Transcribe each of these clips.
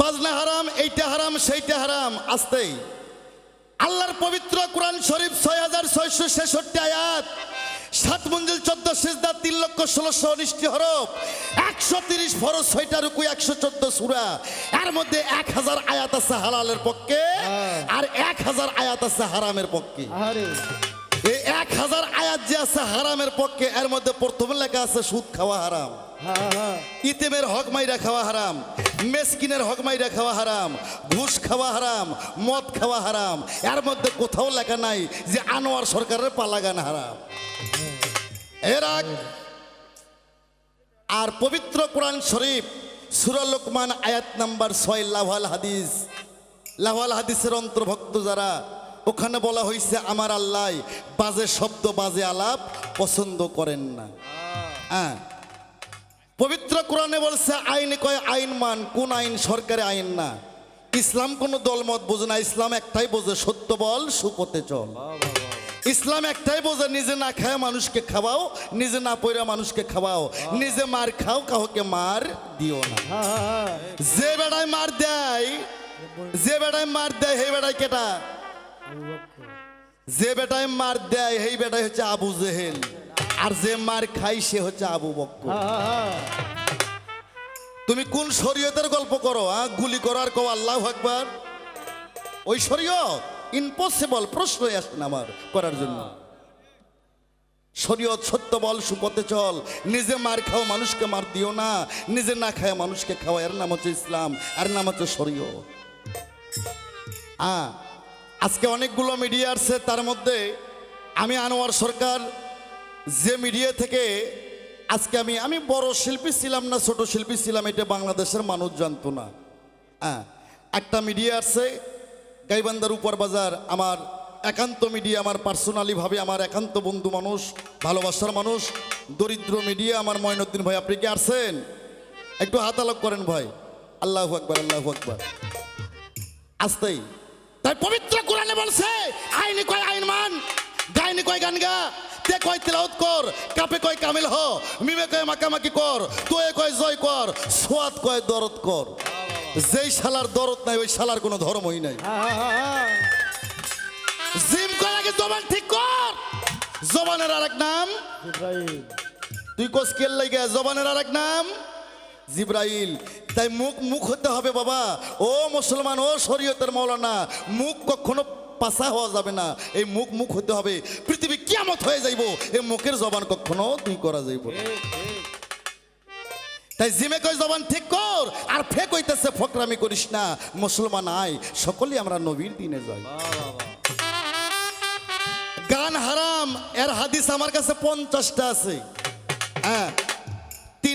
বাজনা হারাম এইটা হারাম সেইটা হারাম আসতেই। আল্লাহর পবিত্র কোরআন শরীফ ছয় হাজার ছয়শো ছেষট্টি আয়াত। সাত মঞ্জিল চোদ্দ সিজদা তিন লক্ষ ষোলোশো উনিশটি হরফ একশো তিরিশ ফরজ ছয়টা রুকু একশো চোদ্দ সুরা। এর মধ্যে এক হাজার আয়াত আছে হালালের পক্ষে আর এক হাজার আয়াত আছে হারামের পক্ষে। আরে এই এক হাজার আয়াত যে আছে হারামের পক্ষে, এর মধ্যে প্রথমে লেখা আছে, সুদ খাওয়া হারাম। ইতেমের হক মাইরা খাওয়া হারাম, মেসকিনের হক মাইরা খাওয়া হারাম, ঘুষ খাওয়া হারাম, মদ খাওয়া হারাম। এর মধ্যে কোথাও লেখা নাই যে আনোয়ার সরকারের পালাগান হারাম। এর আর পবিত্র কোরআন শরীফ, সুরা লোকমান আয়াত নাম্বার ছয় লাভাল হাদিস। লাভাল হাদিসের অন্তর্ভুক্ত যারা ওখানে বলা হয়েছে আমার আল্লাহ বাজে শব্দ বাজে আলাপ পছন্দ করেন না। হ্যাঁ। পবিত্র কোরআনে বলছে আইন কয় আইন মান কোন আইন সরকারি আইন না। ইসলাম কোনো দলমত বোঝে না। ইসলাম একটাই বোঝে সত্য বল সুপথে চল। ইসলাম একটাই বোঝে নিজে না খায় মানুষকে খাওয়াও নিজে না পয়রা মানুষকে খাওয়াও। নিজে মার খাও কাউকে মার দিও না। হ্যাঁ হ্যাঁ। যে বেড়ায় মার দেয় যে বেড়ায় মার দেয় হে বেড়ায় কেটা? যে বেটায় মার দেয়, সেই বেটাই হচ্ছে আবু জেহেল। আর যে মার খাই সে হচ্ছে আবু হ্যাঁ তুমি কোন শরীয়তের গল্প করো গুলি করার কো আল্লাহ একবার ওই শরীয়ত ইম্পসিবল প্রশ্নই আসে না আমার করার জন্য। শরীয়ত সত্য বল, সুপথে চল। নিজে মার খাও, মানুষকে মার দিও না। নিজে না খায়, মানুষকে খাওয়া এর নাম হচ্ছে ইসলাম, আর নাম হচ্ছে শরীয় হ্যাঁ আজকে অনেকগুলো মিডিয়া আসছে, তার মধ্যে আমি আনোয়ার সরকার যে মিডিয়া থেকে আজকে আমি আমি বড় শিল্পী ছিলাম না, ছোট শিল্পী ছিলাম, এটা বাংলাদেশের মানুষ জানতো না। হ্যাঁ একটা মিডিয়া আছে গাইবান্দার উপর বাজার, আমার একান্ত মিডিয়া আমার পার্সোনালিভাবে আমার একান্ত বন্ধু মানুষ, ভালোবাসার মানুষ, দরিদ্র মিডিয়া আমার ময়নুদ্দিন ভাই, আপনি কি আসছেন? একটু হাত হাতালক করেন ভাই। আল্লাহ আকবর আল্লাহ আকবর। আসতেই। তাই পবিত্র কোরআনে বলছে আইনি কয় আইন মান গাইনি কয় গান গা তে কয় তেলাওত কর কাপে কয় কামিল হ মিমে কয় মাকামাকি কর তোয়ে কয় জয় কর সোয়াদ কয় দরদ কর। যেই শালার দরদ নাই ওই শালার কোনো ধর্মই নাই। জিম কয় আগে জবান ঠিক কর। জবানের আরেক নাম তুই কোস কেল লাগে জবানের আরেক নাম জিব্রাইল। তাই মুখ মুখ হতে হবে বাবা। ও মুসলমান, ও শরীয়তের মৌলানা মুখ কখনো পাশা হওয়া যাবে না। এই মুখ মুখ হতে হবে। পৃথিবী কিয়ামত হয়ে যাইব। এই মুখের জবান কখনো তুই করা যাইব তাই জিমে কই জবান ঠিক কর, আর ফেক হইতেছে, ফকরামি করিস না। মুসলমান আয়, সকলেই আমরা নবীর দিনে যাই। গান হারাম, এর হাদিস আমার কাছে পঞ্চাশটা আছে। হ্যাঁ।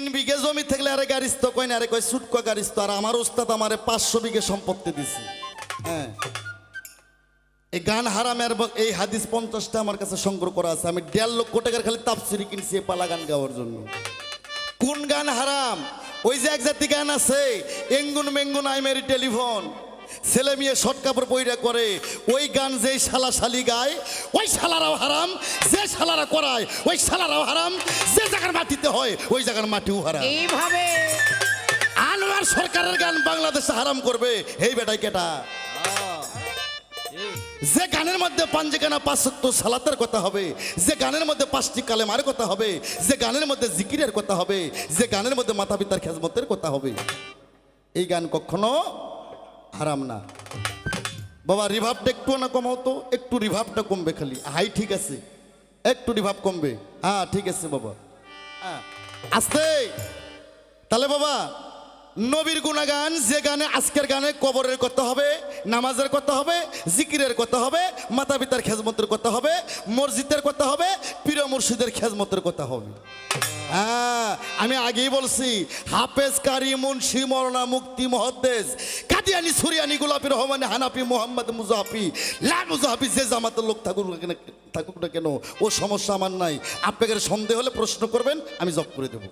তিন বিঘে জমি থাকলে আরে গাড়িস তো কয় না, আরে কয় সুটকো গাড়িস তো আর আমার ওস্তাদ আমারে পাঁচশো বিঘে সম্পত্তি দিছে। হ্যাঁ। এই গান হারামের এই হাদিস পঞ্চাশটা আমার কাছে সংগ্রহ করা আছে। আমি দেড় লক্ষ টাকার খালি তাপসিরি কিনছি পালা গান গাওয়ার জন্য। কোন গান হারাম? ওই যে এক জাতি গান আছে, এঙ্গুন মেঙ্গুন আই মেরি টেলিফোন। ছেলে মেয়ে শর্ট কাপড় বইরা করে ওই গান যেই শালা শালি গায় ওই শালারাও হারাম যে শালারা করায় ওই শালারাও হারাম যে জায়গার মাটিতে হয় ওই জায়গার মাটিও হারাম। এইভাবে। আনোয়ার সরকারের গান বাংলাদেশে হারাম করবে এই বেটাই কেটা। যে গানের মধ্যে পাঞ্জিকানা পাঁচত্ব সালাতের কথা হবে যে গানের মধ্যে পাঁচটি কালেমার কথা হবে যে গানের মধ্যে জিকিরের কথা হবে যে গানের মধ্যে মাতা পিতার খেজমতের কথা হবে। এই গান কখনো হারাম না। বাবা রিভাবটা একটু না কমাও তো, একটু রিভাবটা কমবে খালি। হাই, ঠিক আছে। একটু রিভাব কমবে। হ্যাঁ ঠিক আছে বাবা। হ্যাঁ আস্তে। তাহলে বাবা, নবীর গুণাগান, যে গানে আজকের গানে কবরের কথা হবে, নামাজের কথা হবে, জিকিরের কথা হবে মাতা পিতার খেজমতের কথা হবে, মসজিদের কথা হবে প্রিয় মুর্শিদের খেজমতের কথা হবে। হ্যাঁ আমি আগেই বলছি, হাফেজ কারি মুন্সি মরনা মুক্তি মহদ্দেশ কাদিয়ানি, সুরিয়ানি, গোলাপি রহমানি, হানাফি, মোহাম্মদ মুজাহাফি লা মুজাহাফি যে জামাতের লোক থাকুক কেন, থাকুক না কেন, ও সমস্যা আমার নাই। আপনাদের সন্দেহ হলে প্রশ্ন করবেন, আমি জব করে দেবো।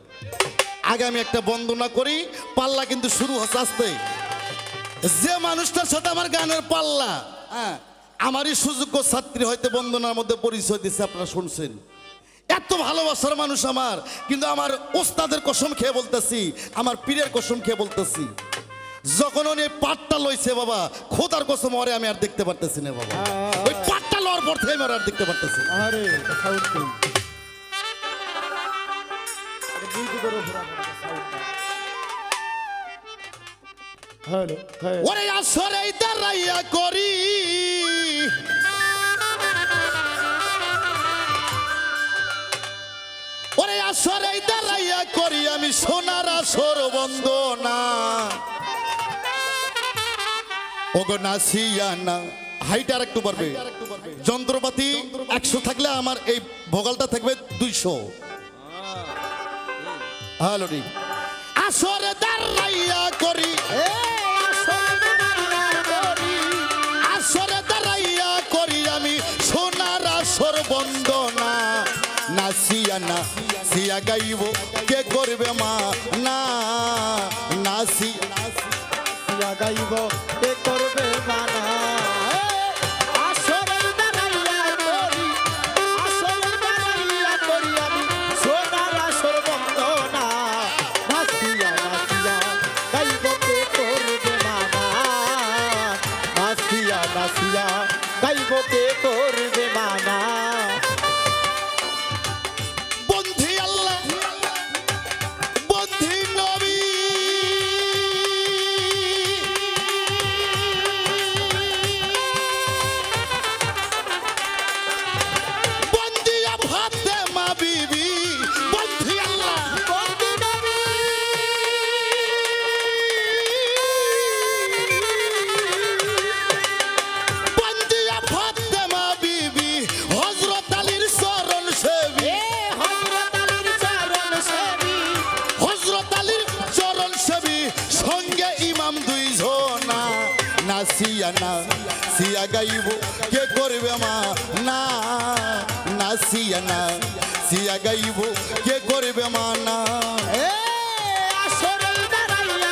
আগে আমি একটা বন্দনা করি, পাল্লা কিন্তু শুরু হচ্ছে আসতে। যে মানুষটার সাথে আমার গানের পাল্লা হ্যাঁ আমারই সুযোগ্য ছাত্রী হয়তো বন্দনার মধ্যে পরিচয় দিচ্ছে আপনারা শুনছেন। এত ভালোবাসার মানুষ আমার কিন্তু আমার ওস্তাদের কসম খেয়ে বলতেছি আমার পীরের কসম খেয়ে বলতেছি। যখন উনি পাটটা লইছে বাবা খোদার কসম ওরে আমি আর দেখতে পারতেছি না বাবা। ওই পাটটা লওয়ার পর থেকে আমি আর দেখতে পারতেছি আরে সাউন্ড হ্যালো হ্যাঁ। ওরে আসরে দাঁড়াইয়া করি। আসরে দাঁড়াইয়া করি আমি সোনার আসর বন্দনা। ওগো নাসিয়া না হাইট আর একটু পারবে যন্ত্রপাতি। একশো থাকলে আমার এই ভোগালটা থাকবে দুইশো। হ্যালো রি। আসরে দাঁড়াইয়া করি। আসরে দাঁড়াইয়া করি আমি সোনার আসর বন্দনা। নাসিয়া না সিয়া গাইব কে করবে মা না না সিয়া গাইব কে করবে মানা আসরের গাইব কে করবে মা না নাসিয়া না সিয়া গাইব কে করবে মা না এ আসরেই দাঁড়াইয়া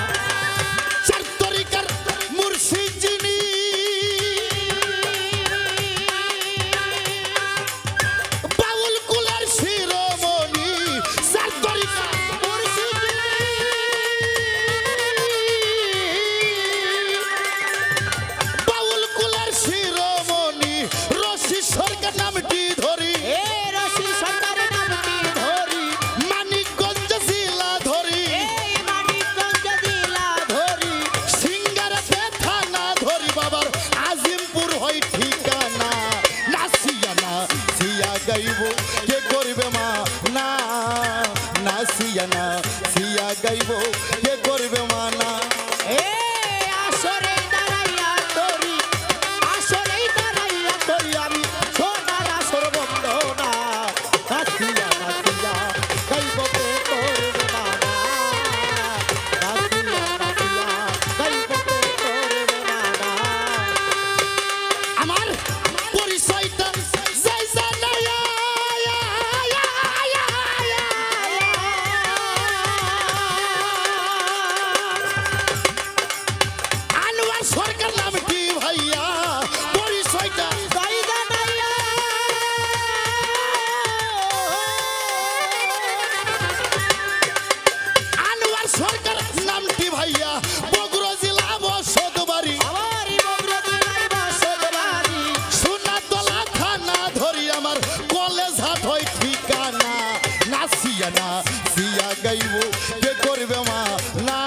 নাচিয়া গাইব কে করবে মা না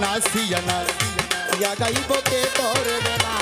নাচিয়া নাচিয়া গাইব কে করবে না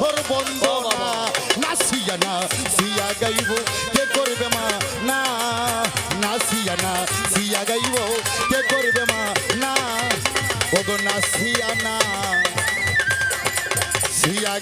সর্বন্দনা নাসিয়া না সিয়া গাইব, কে করবে মা? না নাসিয়া না সিয়া গাইব, কে করবে মা? না। ওগো নাসিয়া না। সিয়া